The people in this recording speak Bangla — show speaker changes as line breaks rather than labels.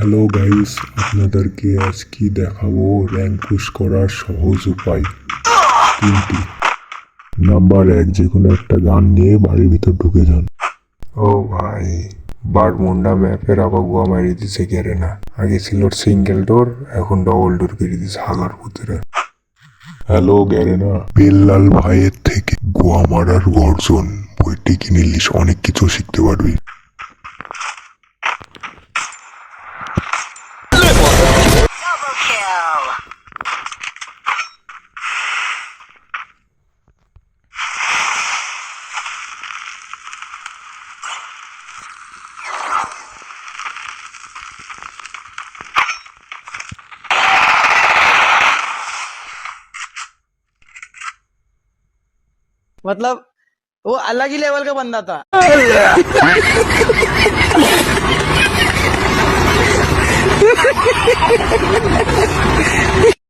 হ্যালো গাইস আপনাদেরকে আজ কি দেখাবো র্যাঙ্ক পুশ করার সহজ উপায়। তিনটি। নাম্বার এক, যে কোনো একটা গান নিয়ে বাড়ির ভিতর ঢুকে যান। ও ভাই, বারমুন্ডা ম্যাপের আবার গোয়া মারি দিছে গেরে না? আগে ছিল সিঙ্গেল ডোর এখন ডবল ডোর করে দিছে হাগার ভিতরে হ্যালো গ্যারেনা বেল্লাল ভাইয়ের থেকে গোয়া মারার গর্জন, বইটি কিনে অনেক কিছু শিখতে পারবি।
मतलब वो अलग ही लेवल का बंदा था।